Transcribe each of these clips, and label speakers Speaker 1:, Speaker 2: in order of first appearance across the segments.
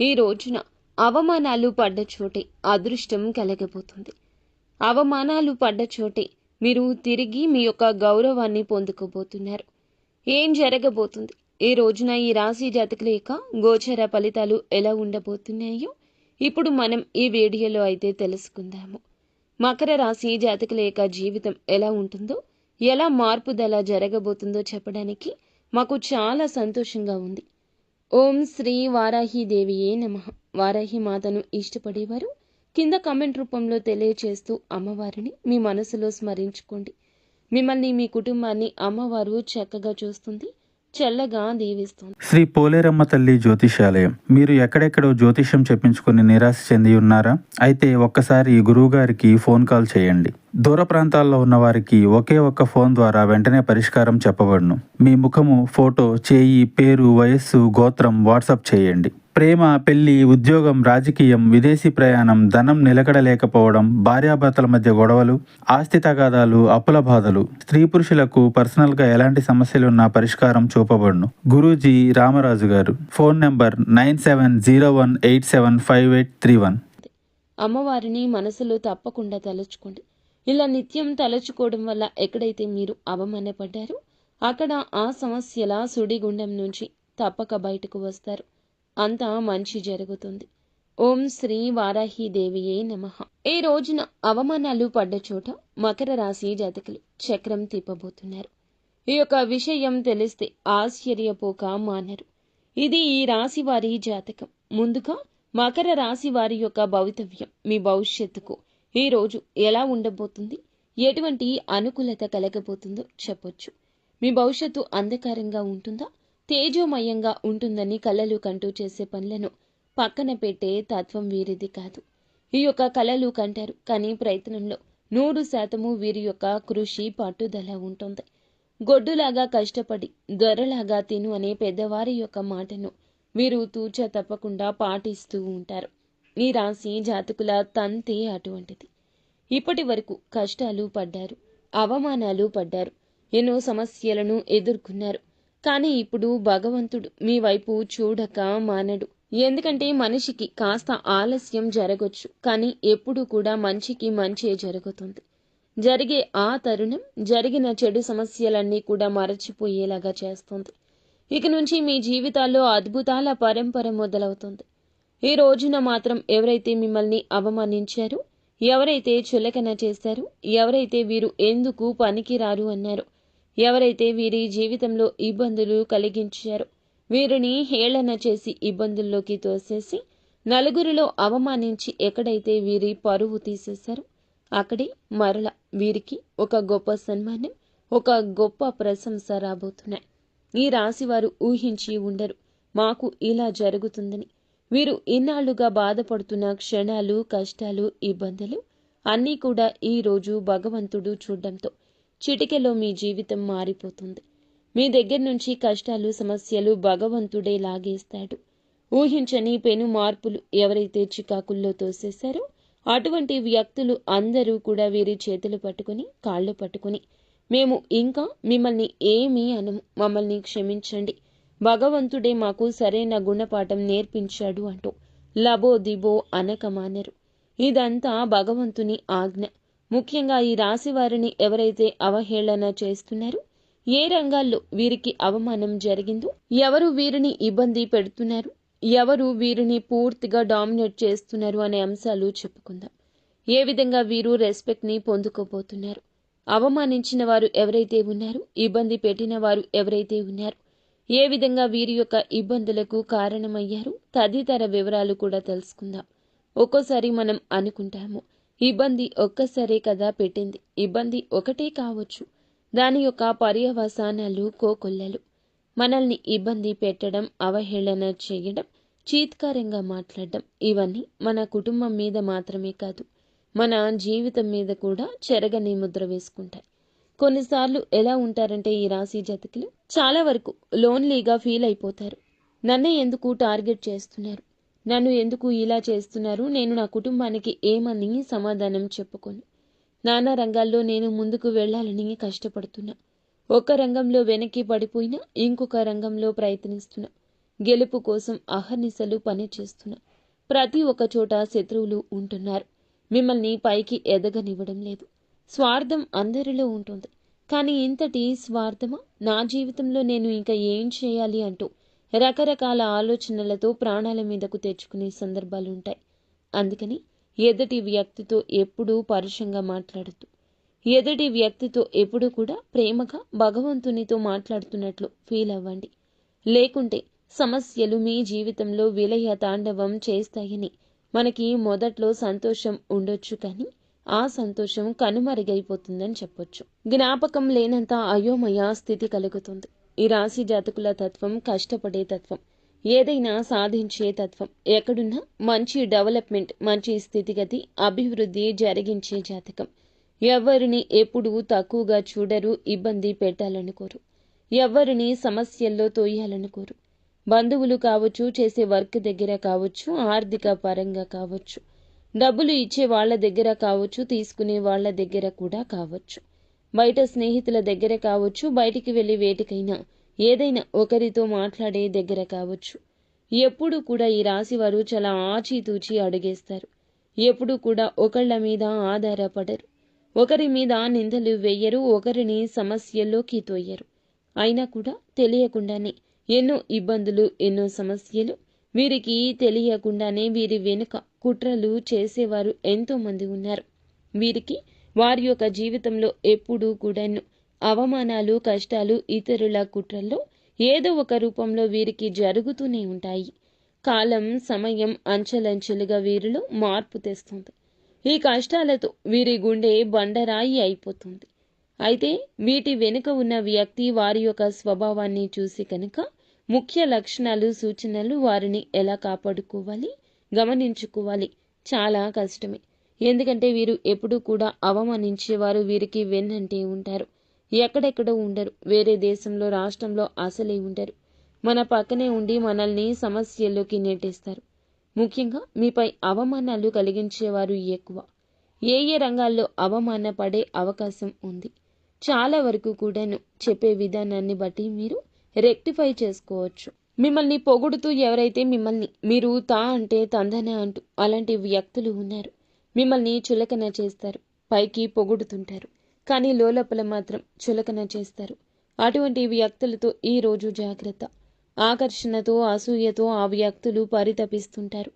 Speaker 1: ఈ రోజున అవమానాలు పడ్డ చోటే అదృష్టం కలగబోతుంది. అవమానాలు పడ్డ చోటే మీరు తిరిగి మీ యొక్క గౌరవాన్ని పొందుకోబోతున్నారు. ఏం జరగబోతుంది? ఈ రోజున ఈ రాశి జాతకుల యొక్క గోచర ఫలితాలు ఎలా ఉండబోతున్నాయో ఇప్పుడు మనం ఈ వీడియోలో అయితే తెలుసుకుందాము. మకర రాశి జాతకుల యొక్క జీవితం ఎలా ఉంటుందో ఎలా మార్పుదల జరగబోతుందో చెప్పడానికి మాకు చాలా సంతోషంగా ఉంది. ఓం శ్రీ వారాహి దేవియే నమ. వారాహి మాతను ఇష్టపడేవారు? కింద కమెంట్ రూపంలో తెలియచేస్తూ అమ్మవారిని మీ మనసులో స్మరించుకోండి. మిమ్మల్ని మీ కుటుంబాన్ని అమ్మవారు చక్కగా చూస్తుంది చల్లగా దీవిస్తుంది.
Speaker 2: శ్రీ పోలేరమ్మ తల్లి జ్యోతిషాలయం. మీరు ఎక్కడెక్కడో జ్యోతిషం చెప్పించుకుని నిరాశ చెంది ఉన్నారా? అయితే ఒక్కసారి గురువు గారికి ఫోన్ కాల్ చేయండి. దూర ప్రాంతాల్లో ఉన్న వారికి ఒకే ఒక్క ఫోన్ ద్వారా వెంటనే పరిష్కారం చెప్పబడును. మీ ముఖము ఫోటో చేయి పేరు వయస్సు గోత్రం వాట్సాప్ చేయండి. ప్రేమ పెళ్ళి ఉద్యోగం రాజకీయం విదేశీ ప్రయాణం ధనం నిలకడలేకపోవడం భార్యాభర్తల మధ్య గొడవలు ఆస్తి తగాదాలు అప్పుల బాధలు స్త్రీ పురుషులకు పర్సనల్గా ఎలాంటి సమస్యలు ఉన్నా పరిష్కారం చూపబడును. గురూజీ రామరాజు గారు. Phone number nine seven zero one eight seven five eight three one.
Speaker 1: అమ్మవారిని మనసులో తప్పకుండా తలుచుకోండి. ఇలా నిత్యం తలచుకోవడం వల్ల ఎక్కడైతే మీరు అవమానపడ్డారో అక్కడ ఆ సమస్యల సుడిగుండం నుంచి తప్పక బయటకు వస్తారు. అంతా మంచి జరుగుతుంది. ఓం శ్రీ వారాహి దేవియే నమ. ఈ రోజున అవమానాలు పడ్డ చోట మకర రాశి జాతకులు చక్రం తిప్పబోతున్నారు. ఈ యొక్క విషయం తెలిస్తే ఆశ్చర్యపోక మానరు. ఇది ఈ రాశి వారి జాతకం. ముందుగా మకర రాశి వారి యొక్క భవితవ్యం మీ భవిష్యత్తుకు ఈ రోజు ఎలా ఉండబోతుంది? ఎటువంటి అనుకూలత కలగబోతుందో చెప్పొచ్చు. మీ భవిష్యత్తు అంధకారంగా ఉంటుందా? తేజోమయంగా ఉంటుందని కలలు కంటూ చేసే పనులను పక్కన పెట్టే తత్వం వీరిది కాదు. ఈ యొక్క కలలు కంటారు కానీ ప్రయత్నంలో నూరు శాతము వీరి యొక్క కృషి పట్టుదల ఉంటుంది. గొడ్డులాగా కష్టపడి దొరలాగా తిను అనే పెద్దవారి యొక్క మాటను వీరు తూచ తప్పకుండా పాటిస్తూ ఉంటారు. ఈ రాశి జాతకుల తంతే అటువంటిది. ఇప్పటి వరకు కష్టాలు పడ్డారు అవమానాలు పడ్డారు ఎన్నో సమస్యలను ఎదుర్కొన్నారు. కానీ ఇప్పుడు భగవంతుడు మీ వైపు చూడక మానడు. ఎందుకంటే మనిషికి కాస్త ఆలస్యం జరగొచ్చు కానీ ఎప్పుడు కూడా మంచికి మంచే జరుగుతుంది. జరిగే ఆ తరుణం జరిగిన చెడు సమస్యలన్నీ కూడా మరచిపోయేలాగా చేస్తుంది. ఇక నుంచి మీ జీవితాల్లో అద్భుతాల పరంపర మొదలవుతుంది. ఈ రోజున మాత్రం ఎవరైతే మిమ్మల్ని అవమానించారో ఎవరైతే చులకన చేశారో ఎవరైతే వీరు ఎందుకు పనికిరారు అన్నారు ఎవరైతే వీరి జీవితంలో ఇబ్బందులు కలిగించారో వీరిని హేళన చేసి ఇబ్బందుల్లోకి తోసేసి నలుగురిలో అవమానించి ఎక్కడైతే వీరి పరువు తీసేశారో అక్కడే మరల వీరికి ఒక గొప్ప సన్మానం ఒక గొప్ప ప్రశంస రాబోతున్నాయి. ఈ రాశివారు ఊహించి ఉండరు. మాకు ఇలా జరుగుతుందని వీరు ఇన్నాళ్ళుగా బాధపడుతున్న క్షణాలు కష్టాలు ఇబ్బందులు అన్నీ కూడా ఈ రోజు భగవంతుడు చూడడంతో చిటికెలో మీ జీవితం మారిపోతుంది. మీ దగ్గర నుంచి కష్టాలు సమస్యలు భగవంతుడే లాగేస్తాడు. ఊహించని పెను మార్పులు ఎవరైతే చికాకుల్లో తోసేశారో అటువంటి వ్యక్తులు అందరూ కూడా వీరి చేతులు పట్టుకుని కాళ్ళు పట్టుకుని మేము ఇంకా మిమ్మల్ని ఏమీ అనము మమ్మల్ని క్షమించండి. భగవంతుడే మాకు సరైన గుణపాఠం నేర్పించాడు అంటూ లబో దిబో అనకమానరు. ఇదంతా భగవంతుని ఆజ్ఞ. ముఖ్యంగా ఈ రాశి వారిని ఎవరైతే అవహేళన చేస్తున్నారో ఏ రంగాల్లో వీరికి అవమానం జరిగిందో ఎవరు వీరిని ఇబ్బంది పెడుతున్నారు ఎవరు వీరిని పూర్తిగా డామినేట్ చేస్తున్నారు అనే అంశాలు చెప్పుకుందాం. ఏ విధంగా వీరు రెస్పెక్ట్ని పొందుకోబోతున్నారు? అవమానించిన వారు ఎవరైతే ఉన్నారో ఇబ్బంది పెట్టిన వారు ఎవరైతే ఉన్నారు ఏ విధంగా వీరి యొక్క ఇబ్బందులకు కారణమయ్యారు? తదితర వివరాలు కూడా తెలుసుకుందాం. ఒక్కోసారి మనం అనుకుంటాము ఇబ్బంది ఒక్కసారే కదా పెట్టింది. ఇబ్బంది ఒకటే కావచ్చు. దాని యొక్క పర్యవసానాలు కోకొల్లలు. మనల్ని ఇబ్బంది పెట్టడం అవహేళన చేయడం చీత్కారంగా మాట్లాడడం ఇవన్నీ మన కుటుంబం మీద మాత్రమే కాదు మన జీవితం మీద కూడా చెరగని ముద్ర వేసుకుంటాయి. కొన్నిసార్లు ఎలా ఉంటారంటే ఈ రాశి జతకులు? చాలా వరకు లోన్లీగా ఫీల్ అయిపోతారు. నన్నే ఎందుకు టార్గెట్ చేస్తున్నారు? నన్ను ఎందుకు ఇలా చేస్తున్నారు? నేను నా కుటుంబానికి ఏమని సమాధానం చెప్పుకోను. నానా రంగాల్లో నేను ముందుకు వెళ్ళాలని కష్టపడుతున్నా. ఒక రంగంలో వెనక్కి పడిపోయినా ఇంకొక రంగంలో ప్రయత్నిస్తున్నా. గెలుపు కోసం అహర్నిశలు పనిచేస్తున్నా. ప్రతి ఒక్క చోట శత్రువులు ఉంటున్నారు. మిమ్మల్ని పైకి ఎదగనివ్వడం లేదు. స్వార్థం అందరిలో ఉంటుంది. కానీ ఇంతటి స్వార్థమా? నా జీవితంలో నేను ఇంకా ఏం చేయాలి అంటూ రకరకాల ఆలోచనలతో ప్రాణాల మీదకు తెచ్చుకునే సందర్భాలు ఉంటాయి. అందుకని ఎదుటి వ్యక్తితో ఎప్పుడూ పరుషంగా మాట్లాడద్దు. ఎదుటి వ్యక్తితో ఎప్పుడూ కూడా ప్రేమగా భగవంతునితో మాట్లాడుతున్నట్లు ఫీల్ అవ్వండి. లేకుంటే సమస్యలు మీ జీవితంలో విలయ తాండవం చేస్తాయని మనకి మొదట్లో సంతోషం ఉండొచ్చు కానీ ఆ సంతోషం కనుమరుగైపోతుందని చెప్పొచ్చు. జ్ఞాపకం లేనంత అయోమయ స్థితి కలుగుతుంది. ఈ రాశి జాతకుల తత్వం కష్టపడే తత్వం. ఏదైనా సాధించే తత్వం. ఎక్కడున్నా మంచి డెవలప్మెంట్ మంచి స్థితిగతి అభివృద్ధి జరిగించే జాతకం. ఎవరిని ఎప్పుడూ తక్కువగా చూడరు ఇబ్బంది పెట్టాలనుకోరు. ఎవరిని సమస్యల్లో తోయాలనుకోరు. బంధువులు కావచ్చు చేసే వర్క్ దగ్గర కావచ్చు ఆర్థిక పరంగా కావచ్చు. డబ్బులు ఇచ్చే వాళ్ళ దగ్గర కావచ్చు తీసుకునే వాళ్ళ దగ్గర కూడా కావచ్చు. బయట స్నేహితుల దగ్గర కావచ్చు బయటికి వెళ్ళి వేటికైనా ఏదైనా ఒకరితో మాట్లాడే దగ్గర కావచ్చు. ఎప్పుడు కూడా ఈ రాశి వారు చాలా ఆచితూచి అడుగేస్తారు. ఎప్పుడు కూడా ఒకళ్ళ మీద ఆధారపడరు. ఒకరి మీద నిందలు వెయ్యరు ఒకరిని సమస్యల్లోకి తోయ్యరు అయినా కూడా తెలియకుండానే ఎన్నో ఇబ్బందులు ఎన్నో సమస్యలు వీరికి తెలియకుండానే వీరి వెనుక కుట్రలు చేసేవారు ఎంతో మంది ఉన్నారు. వీరికి వారి యొక్క జీవితంలో ఎప్పుడూ కూడాను అవమానాలు కష్టాలు ఇతరుల కుట్రల్లో ఏదో ఒక రూపంలో వీరికి జరుగుతూనే ఉంటాయి. కాలం సమయం అంచెలంచెలుగా వీరిలో మార్పు తెస్తుంది. ఈ కష్టాలతో వీరి గుండె బండరాయి అయిపోతుంది. అయితే వీటి వెనుక ఉన్న వ్యక్తి వారి యొక్క స్వభావాన్ని చూసి కనుక ముఖ్య లక్షణాలు సూచనలు వారిని ఎలా కాపాడుకోవాలి గమనించుకోవాలి చాలా కష్టమే. ఎందుకంటే వీరు ఎప్పుడూ కూడా అవమానించేవారు వీరికి వెన్నంటే ఉంటారు. ఎక్కడెక్కడో ఉండరు. వేరే దేశంలో రాష్ట్రంలో అసలే ఉండరు. మన పక్కనే ఉండి మనల్ని సమస్యల్లోకి నెట్టేస్తారు. ముఖ్యంగా మీపై అవమానాలు కలిగించేవారు ఎక్కువ. ఏ ఏ రంగాల్లో అవమాన పడే అవకాశం ఉంది? చాలా వరకు కూడాను చెప్పే విధానాన్ని బట్టి మీరు రెక్టిఫై చేసుకోవచ్చు. మిమ్మల్ని పొగుడుతూ ఎవరైతే మిమ్మల్ని మీరు తా అంటే తందనే అంటూ అలాంటి వ్యక్తులు ఉన్నారు. మిమ్మల్ని చులకన చేస్తారు. పైకి పొగుడుతుంటారు. కానీ లోపల మాత్రం చులకన చేస్తారు. అటువంటి వ్యక్తులతో ఈ రోజు జాగ్రత్త. ఆకర్షణతో అసూయతో ఆ వ్యక్తులు పరితపిస్తుంటారు.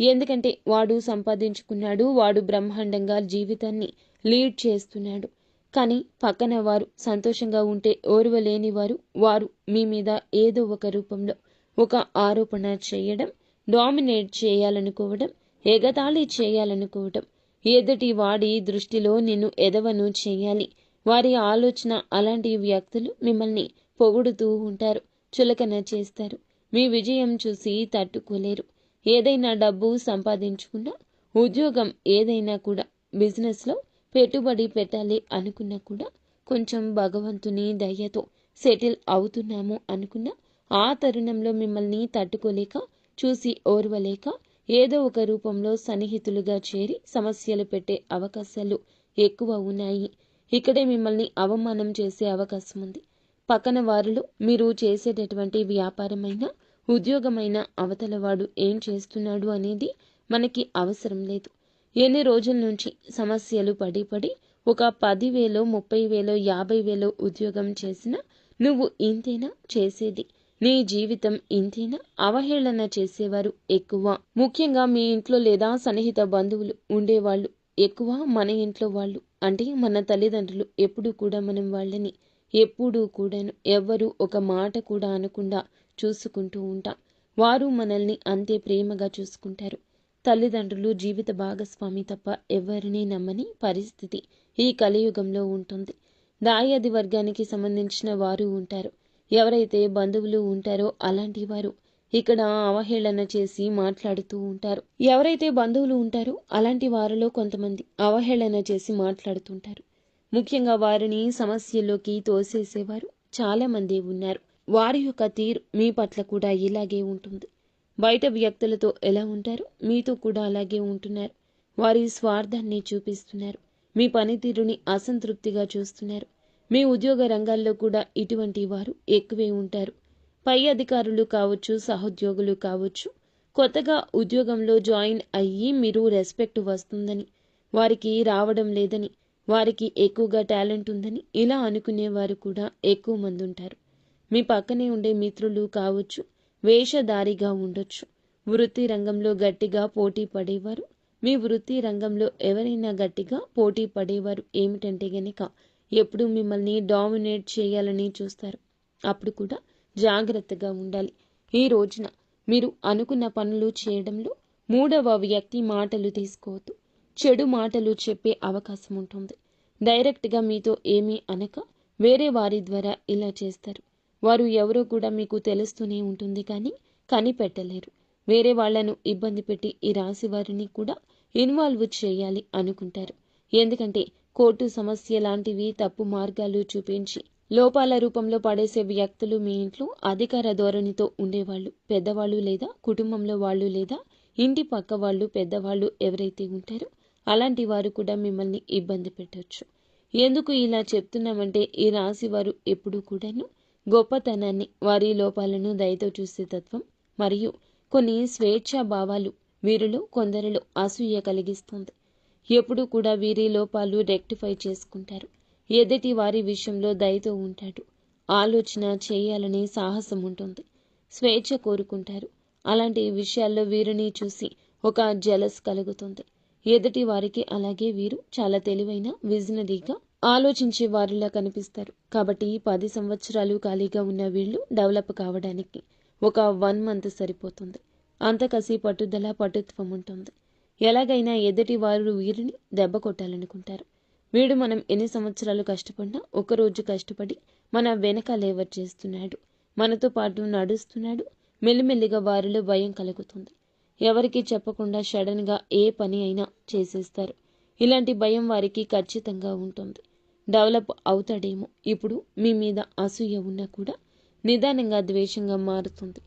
Speaker 1: ఎందుకంటే వాడు సంపాదించుకున్నాడు వాడు బ్రహ్మాండంగా జీవితాన్ని లీడ్ చేస్తున్నాడు. కానీ పక్కన వారు సంతోషంగా ఉంటే ఓర్వలేని వారు వారు మీ మీద ఏదో ఒక రూపంలో ఒక ఆరోపణ చేయడం డామినేట్ చేయాలనుకోవడం ఎగతాళి చేయాలనుకోవడం. ఎదుటి వాడి దృష్టిలో నిన్ను ఎదవను చేయాలి. వారి ఆలోచన అలాంటి వ్యక్తులు మిమ్మల్ని పొగుడుతూ ఉంటారు చులకన చేస్తారు. మీ విజయం చూసి తట్టుకోలేరు. ఏదైనా డబ్బు సంపాదించుకున్నా ఉద్యోగం ఏదైనా కూడా బిజినెస్లో పెట్టుబడి పెట్టాలి అనుకున్నా కూడా కొంచెం భగవంతుని దయ్యతో సెటిల్ అవుతున్నాము అనుకున్న ఆ తరుణంలో మిమ్మల్ని తట్టుకోలేక చూసి ఓర్వలేక ఏదో ఒక రూపంలో సన్నిహితులుగా చేరి సమస్యలు పెట్టే అవకాశాలు ఎక్కువ ఉన్నాయి. ఇక్కడే మిమ్మల్ని అవమానం చేసే అవకాశం ఉంది. పక్కన వారిలో మీరు చేసేటటువంటి వ్యాపారమైన ఉద్యోగమైన అవతలవాడు ఏం చేస్తున్నాడు అనేది మనకి అవసరం లేదు. ఎన్ని రోజుల నుంచి సమస్యలు పడి పడి ఒక పదివేలో ముప్పై వేలో యాభై వేలో ఉద్యోగం చేసినా నువ్వు ఇంతేనా చేసేది నీ జీవితం ఇంతేనా అవహేళన చేసేవారు ఎక్కువ. ముఖ్యంగా మీ ఇంట్లో లేదా సన్నిహిత బంధువులు ఉండేవాళ్ళు ఎక్కువ మన ఇంట్లో వాళ్ళు అంటే మన తల్లిదండ్రులు ఎప్పుడు కూడా మనం వాళ్ళని ఎప్పుడూ కూడాను ఎవ్వరూ ఒక మాట కూడా అనకుండా చూసుకుంటూ ఉంటాం. వారు మనల్ని అంతే ప్రేమగా చూసుకుంటారు. తల్లిదండ్రులు జీవిత భాగస్వామి తప్ప ఎవరినీ నమ్మని పరిస్థితి ఈ కలియుగంలో ఉంటుంది. దాయాది వర్గానికి సంబంధించిన వారు ఉంటారు. ఎవరైతే బంధువులు ఉంటారో అలాంటి వారు ఇక్కడ అవహేళన చేసి మాట్లాడుతూ ఉంటారు. ఎవరైతే బంధువులు ఉంటారో అలాంటి వారిలో కొంతమంది అవహేళన చేసి మాట్లాడుతుంటారు. ముఖ్యంగా వారిని సమస్యల్లోకి తోసేసేవారు చాలామంది ఉన్నారు. వారి యొక్క తీరు మీ పట్ల కూడా ఇలాగే ఉంటుంది. బయట వ్యక్తులతో ఎలా ఉంటారో? మీతో కూడా అలాగే ఉంటున్నారు. వారి స్వార్థాన్ని చూపిస్తున్నారు. మీ పనితీరుని అసంతృప్తిగా చూస్తున్నారు. మీ ఉద్యోగ రంగాల్లో కూడా ఇటువంటి వారు ఎక్కువే ఉంటారు. పై అధికారులు కావచ్చు సహోద్యోగులు కావచ్చు కొత్తగా ఉద్యోగంలో జాయిన్ అయ్యి మీరు రెస్పెక్ట్ వస్తుందని వారికి రావడం లేదని వారికి ఎక్కువగా టాలెంట్ ఉందని ఇలా అనుకునేవారు కూడా ఎక్కువ మంది ఉంటారు. మీ పక్కనే ఉండే మిత్రులు కావచ్చు వేషధారిగా ఉండొచ్చు. వృత్తి రంగంలో గట్టిగా పోటీ పడేవారు. మీ వృత్తి రంగంలో ఎవరైనా గట్టిగా పోటీ పడేవారు ఏమిటంటే గనక ఎప్పుడు మిమ్మల్ని డామినేట్ చేయాలని చూస్తారు. అప్పుడు కూడా జాగ్రత్తగా ఉండాలి. ఈ రోజున మీరు అనుకున్న పనులు చేయడంలో మూడవ వ్యక్తి మాటలు తీసుకోవద్దు. చెడు మాటలు చెప్పే అవకాశం ఉంటుంది. డైరెక్ట్గా మీతో ఏమీ అనక వేరే వారి ద్వారా ఇలా చేస్తారు. వారు ఎవరో కూడా మీకు తెలుస్తూనే ఉంటుంది కానీ కనిపెట్టలేరు. వేరే వాళ్ళను ఇబ్బంది పెట్టి ఈ రాశి వారిని కూడా ఇన్వాల్వ్ చేయాలి అనుకుంటారు. ఎందుకంటే కోర్టు సమస్య లాంటివి తప్పు మార్గాలు చూపించి లోపాల రూపంలో పడేసే వ్యక్తులు మీ ఇంట్లో అధికార ధోరణితో ఉండేవాళ్ళు పెద్దవాళ్ళు లేదా కుటుంబంలో వాళ్ళు లేదా ఇంటి పక్క వాళ్ళు పెద్దవాళ్ళు ఎవరైతే ఉంటారో అలాంటి వారు కూడా మిమ్మల్ని ఇబ్బంది పెట్టవచ్చు ఎందుకు ఇలా చెప్తున్నామంటే ఈ రాశి వారు ఎప్పుడూ కూడాను గొప్పతనాన్ని వారి లోపాలను దయతో చూసే తత్వం మరియు కొన్ని స్వేచ్ఛా భావాలు వీరిలో కొందరిలో అసూయ కలిగిస్తుంది. ఎప్పుడు కూడా వీరి లోపాలు రెక్టిఫై చేసుకుంటారు. ఎదుటి వారి విషయంలో దయతో ఉంటాడు. ఆలోచన చేయాలని సాహసం ఉంటుంది. స్వేచ్ఛ కోరుకుంటారు. అలాంటి విషయాల్లో వీరిని చూసి ఒక జలస్ కలుగుతుంది. ఎదుటి వారికి అలాగే వీరు చాలా తెలివైన విజనరీగా ఆలోచించే వారిలా కనిపిస్తారు. కాబట్టి పది సంవత్సరాలు ఖాళీగా ఉన్న వీళ్ళు డెవలప్ కావడానికి ఒక వన్ మంత్ సరిపోతుంది. అంత కసి పట్టుదల పటుత్వం ఉంటుంది. ఎలాగైనా ఎదుటి వారు వీరిని దెబ్బ కొట్టాలనుకుంటారు. వీడు మనం ఎన్ని సంవత్సరాలు కష్టపడినా ఒకరోజు కష్టపడి మన వెనక లేవర్ చేస్తున్నాడు. మనతో పాటు నడుస్తున్నాడు. మెల్లిమెల్లిగా వారిలో భయం కలుగుతుంది. ఎవరికి చెప్పకుండా సడన్గా ఏ పని అయినా చేసేస్తారు. ఇలాంటి భయం వారికి ఖచ్చితంగా ఉంటుంది. డెవలప్ అవుతాడేమో. ఇప్పుడు మీ మీద అసూయ ఉన్నా కూడా నిదానంగా ద్వేషంగా మారుతుంది.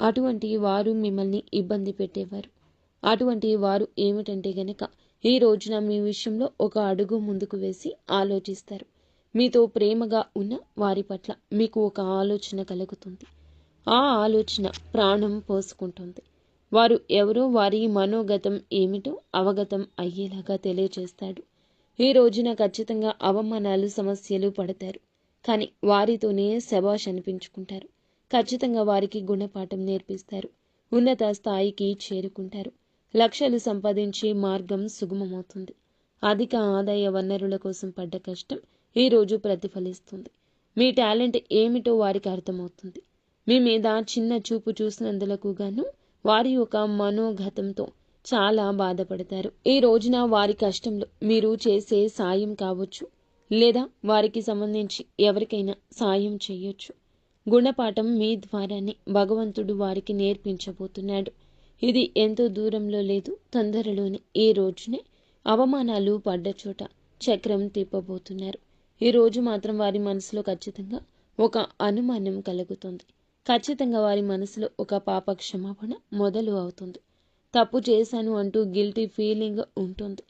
Speaker 1: అటువంటి వారు మిమ్మల్ని ఇబ్బంది పెట్టేవారు. అటువంటి వారు ఏమిటంటే గనక ఈ రోజున మీ విషయంలో ఒక అడుగు ముందుకు వేసి ఆలోచిస్తారు. మీతో ప్రేమగా ఉన్న వారి పట్ల మీకు ఒక ఆలోచన కలుగుతుంది. ఆ ఆలోచన ప్రాణం పోసుకుంటుంది. వారు ఎవరో వారి మనోగతం ఏమిటో అవగతం అయ్యేలాగా తెలియజేస్తాడు ఈ రోజున ఖచ్చితంగా అవమానాలు సమస్యలు పడతారు. కానీ వారితోనే శబాష్ అనిపించుకుంటారు. ఖచ్చితంగా వారికి గుణపాఠం నేర్పిస్తారు. ఉన్నత స్థాయికి చేరుకుంటారు. లక్షలు సంపాదించే మార్గం సుగమమవుతుంది. అధిక ఆదాయ వనరుల కోసం పడ్డ కష్టం ఈరోజు ప్రతిఫలిస్తుంది. మీ టాలెంట్ ఏమిటో వారికి అర్థమవుతుంది. మీ మీద చిన్న చూపు చూసినందులకు గాను వారి యొక్క మనోగతంతో చాలా బాధపడతారు. ఈ రోజున వారి కష్టంలో మీరు చేసే సాయం కావచ్చు లేదా వారికి సంబంధించి ఎవరికైనా సాయం చేయొచ్చు. గుణపాఠం మీ ద్వారానే భగవంతుడు వారికి నేర్పించబోతున్నాడు. ఇది ఎంతో దూరంలో లేదు తొందరలోనే ఈ రోజునే అవమానాలు పడ్డ చోట చక్రం తిప్పబోతున్నారు. ఈ రోజు మాత్రం వారి మనసులో ఖచ్చితంగా ఒక అనుమానం కలుగుతుంది. ఖచ్చితంగా వారి మనసులో ఒక పాప క్షమాపణ మొదలు అవుతుంది. తప్పు చేశాను అంటూ గిల్టీ ఫీలింగ్ ఉంటుంది.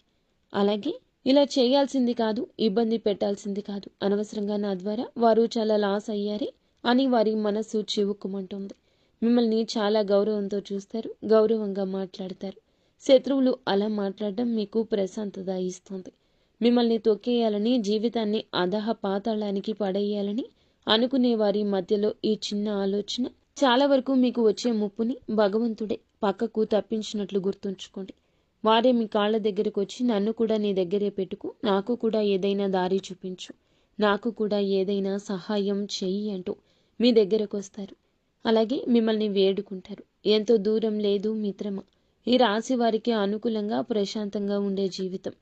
Speaker 1: అలాగే ఇలా చేయాల్సింది కాదు ఇబ్బంది పెట్టాల్సింది కాదు. అనవసరంగా నా ద్వారా వారు చాలా లాస్ అయ్యారే అని వారి మనసు చివుక్కుమంటుంది. మిమ్మల్ని చాలా గౌరవంతో చూస్తారు గౌరవంగా మాట్లాడతారు. శత్రువులు అలా మాట్లాడడం మీకు ప్రశాంతత ఇస్తుంది. మిమ్మల్ని తొక్కేయాలని జీవితాన్ని అధహ పాతాళానికి పడేయాలని అనుకునే వారి మధ్యలో ఈ చిన్న ఆలోచన చాలా వరకు మీకు వచ్చే ముప్పుని భగవంతుడే పక్కకు తప్పించినట్లు గుర్తుంచుకోండి. వారే మీ కాళ్ళ దగ్గరకు వచ్చి నన్ను కూడా నీ దగ్గరే పెట్టుకు నాకు కూడా ఏదైనా దారి చూపించు నాకు కూడా ఏదైనా సహాయం చెయ్యి అంటూ మీ దగ్గరకు వస్తారు. అలాగే మిమ్మల్ని వేడుకుంటారు. ఎంతో దూరం లేదు మిత్రమా ఈ రాశి వారికి అనుకూలంగా ప్రశాంతంగా ఉండే జీవితం.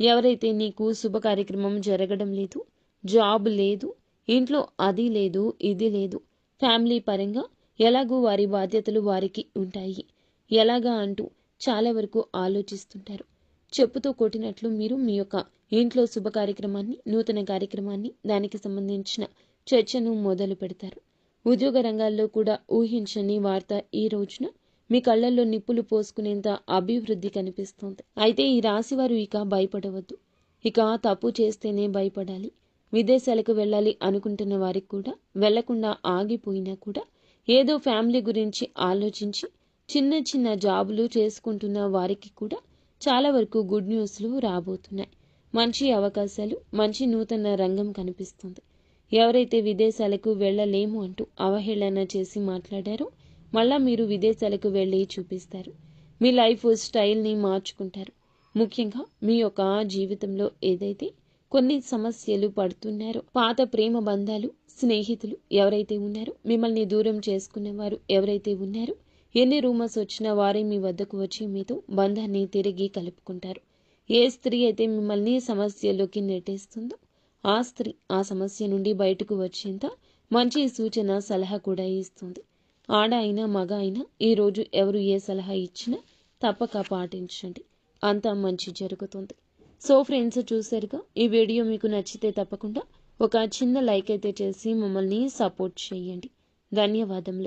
Speaker 1: ఎవరైతే నీకు శుభ కార్యక్రమం జరగడం లేదు జాబ్ లేదు ఇంట్లో అది లేదు ఇది లేదు ఫ్యామిలీ పరంగా ఎలాగూ వారి బాధ్యతలు వారికి ఉంటాయి. ఎలాగా అంటూ చాలా వరకు ఆలోచిస్తుంటారు. చెప్పుతో కొట్టినట్లు మీరు మీ యొక్క ఇంట్లో శుభ కార్యక్రమాన్ని నూతన కార్యక్రమాన్ని దానికి సంబంధించిన చర్చను మొదలు పెడతారు. ఉద్యోగ రంగాల్లో కూడా ఊహించని వార్త ఈ రోజున మీ కళ్ళల్లో నిప్పులు పోసుకునేంత అభివృద్ధి కనిపిస్తోంది. అయితే ఈ రాశివారు ఇక భయపడవద్దు. ఇక తప్పు చేస్తేనే భయపడాలి. విదేశాలకు వెళ్ళాలి అనుకుంటున్న వారికి కూడా వెళ్ళకుండా ఆగిపోయినా కూడా ఏదో ఫ్యామిలీ గురించి ఆలోచించి చిన్న చిన్న జాబులు చేసుకుంటున్న వారికి కూడా చాలా వరకు గుడ్ న్యూస్లు రాబోతున్నాయి. మంచి అవకాశాలు మంచి నూతన రంగం కనిపిస్తుంది. ఎవరైతే విదేశాలకు వెళ్ళలేము అంటూ అవహేళన చేసి మాట్లాడారో మళ్ళా మీరు విదేశాలకు వెళ్ళి చూపిస్తారు. మీ లైఫ్ స్టైల్ని మార్చుకుంటారు. ముఖ్యంగా మీ యొక్క జీవితంలో ఏదైతే కొన్ని సమస్యలు పడుతున్నారో పాత ప్రేమ బంధాలు స్నేహితులు ఎవరైతే ఉన్నారో మిమ్మల్ని దూరం చేసుకునేవారు ఎవరైతే ఉన్నారో ఎన్ని రూమర్స్ వచ్చినా వారే మీ వద్దకు వచ్చి మీతో బంధాన్ని తిరిగి కలుపుకుంటారు. ఏ స్త్రీ అయితే మిమ్మల్ని సమస్యలోకి నెట్టేస్తుందో ఆ స్త్రీ ఆ సమస్య నుండి బయటకు వచ్చేంత మంచి సూచన సలహా కూడా ఇస్తుంది. ఆడ అయినా మగ అయినా ఈరోజు ఎవరు ఏ సలహా ఇచ్చినా తప్పక పాటించండి. అంతా మంచి జరుగుతుంది. సో ఫ్రెండ్స్ చూసారుగా ఈ వీడియో మీకు నచ్చితే తప్పకుండా ఒక చిన్న లైక్ అయితే చేసి మమ్మల్ని సపోర్ట్ చేయండి. ధన్యవాదములు.